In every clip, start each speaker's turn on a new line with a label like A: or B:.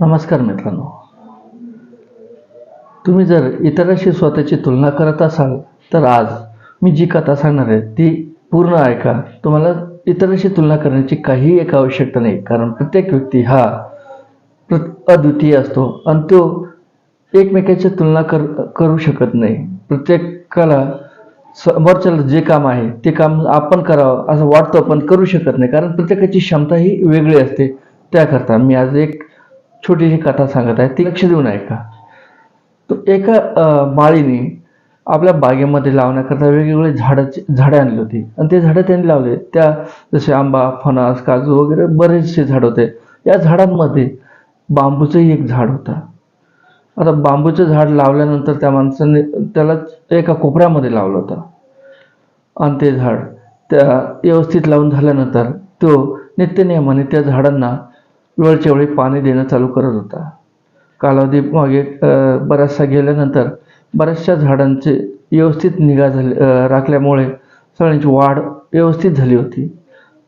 A: नमस्कार मित्रांनो. तुम्ही जर इतरांशी स्वतःची तुलना करत असाल तर आज मी जी कथा सांगणार आहे ती पूर्ण ऐका. तुम्हाला इतरांशी तुलना करण्याची काहीही एक आवश्यकता नाही कारण प्रत्येक व्यक्ती हा प्र- अद्वितीय असतो आणि तो एकमेकाची तुलना कर करू शकत नाही. प्रत्येकाला समोरच्याला जे काम आहे ते काम आपण करावं असं वाटतं पण करू शकत नाही कारण प्रत्येकाची क्षमता ही वेगळी असते. त्याकरता मी आज एक छोटीशी कथा सांगत आहे. ती लक्ष देऊन ऐका तो एका माळीने आपल्या बागेमध्ये लावण्याकरता वेगवेगळे झाडाची झाडं आणली होती. आणि ते झाडं त्यांनी लावले. त्या जसे आंबा फणस काजू वगैरे बरेचसे झाड होते. या झाडांमध्ये बांबूचंही एक झाड होतं. आता बांबूचं झाड लावल्यानंतर त्या माणसाने त्याला एका कोपऱ्यामध्ये लावलं होतं. आणि ते झाड त्या व्यवस्थित लावून झाल्यानंतर तो नित्यनियमाने त्या झाडांना वेळच्या वेळी पाणी देणं चालू करत होता. कालावधी मागे बराचसा गेल्यानंतर बऱ्याचशा झाडांचे व्यवस्थित निगा झाली राखल्यामुळे सगळ्यांची वाढ व्यवस्थित झाली होती.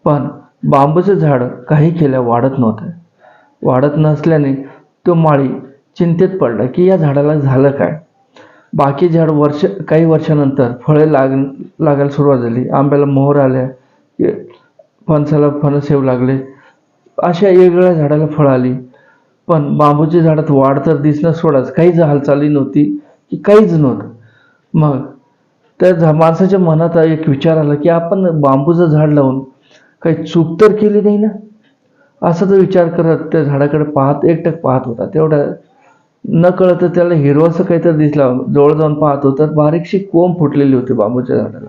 A: पण बांबूचं झाड काही केल्या वाढत नव्हतं. वाढत नसल्याने तो माळी चिंतेत पडला की या झाडाला झालं काय? बाकी झाड वर्ष काही वर्षानंतर फळे लाग लागायला सुरुवात झाली. आंब्याला मोहर आल्या फणसाला फणस येऊ लागले. अशा वेगवेगळ्या झाडाला फळ आली. पण बांबूच्या झाडात वाढ तर दिसणं सोडाच. काहीच हालचाली नव्हती की काहीच नव्हतं. मग त्या झा माणसाच्या मनात एक विचार आला की आपण बांबूचं झाड लावून काही चूक तर केली नाही ना? असा तो विचार करत त्या झाडाकडे पाहत एकटक पाहत होता. तेवढ्या न कळत त्याला हिरवासं काहीतरी दिसला. जवळ जाऊन पाहतो तर बारीकशी कोंब फुटलेली होती बांबूच्या झाडाला.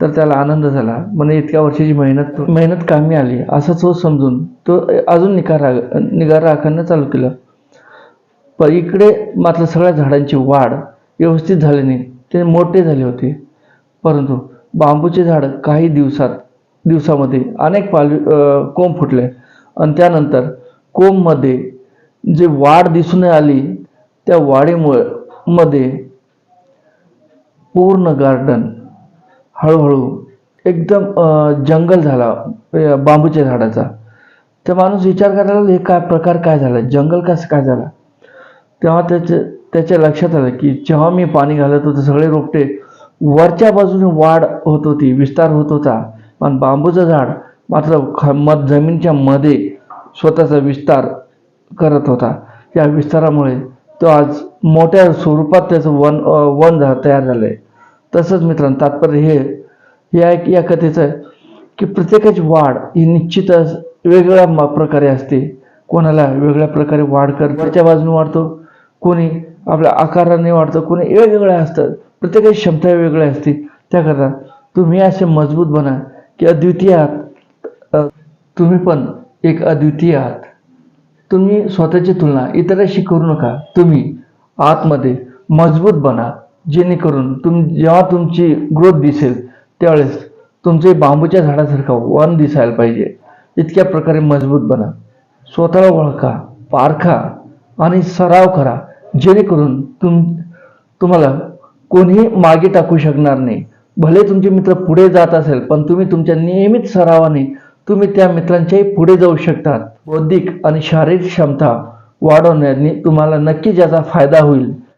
A: तर त्याला आनंद झाला. म्हणजे इतक्या वर्षाची मेहनत मेहनत कामी आली. असं तो समजून तो अजून निगा राग निगा राखणं चालू केलं. पण इकडे मात्र सगळ्या झाडांची वाढ व्यवस्थित झाली नाही. ते मोठे झाले होते. परंतु बांबूचे झाड काही दिवसात दिवसामध्ये अनेक पाल कोंब फुटले. आणि त्यानंतर कोंबमध्ये जे वाढ दिसून आली त्या वाढीमुळे मध्ये पूर्ण गार्डन हळूहळू एकदम जंगल झाला बांबूच्या झाडाचा. तर माणूस विचार करायला हे काय प्रकार काय झाला? जंगल कसं काय झाला? तेव्हा त्याच्या त्याच्या लक्षात आलं की जेव्हा मी पाणी घालत होतं सगळे रोपटे वरच्या बाजूने वाढ होत होती विस्तार होत होता. पण बांबूचं झाड मात्र ख मध जमीनच्या मध्ये स्वतःचा विस्तार करत होता. या विस्तारामुळे तो आज मोठ्या स्वरूपात त्याचं वन वन झा तयार झालं आहे तसंच मित्रांनो तात्पर्य हे या या कथेचं आहे की प्रत्येकाची वाढ ही निश्चितच वेगवेगळ्या प्रकारे असते. कोणाला वेगळ्या प्रकारे वाढ करण्याच्या बाजूने वाढतो कोणी आपल्या आकाराने वाढतं कोणी वेगवेगळ्या असतं प्रत्येकाची क्षमता वेगळ्या असते. त्याकरता तुम्ही असे मजबूत बना की अद्वितीय आहात. तुम्ही पण एक अद्वितीय आहात. तुम्ही स्वतःची तुलना इतरांशी करू नका. तुम्ही आतमध्ये मजबूत बना. जेणेकरून तुम जेव्हा तुमची ग्रोथ दिसेल त्यावेळेस तुमचे बांबूच्या झाडासारखं वन दिसायला पाहिजे. इतक्या प्रकारे मजबूत बना. स्वतःला ओळखा पारखा आणि सराव करा. जेणेकरून तुम तुम्हाला कोणीही मागे टाकू शकणार नाही. भले तुमचे मित्र पुढे जात असेल पण तुम्ही तुमच्या नियमित सरावाने तुम्ही त्या मित्रांच्याही पुढे जाऊ शकतात. बौद्धिक आणि शारीरिक क्षमता वाढवण्याने तुम्हाला नक्कीच याचा फायदा होईल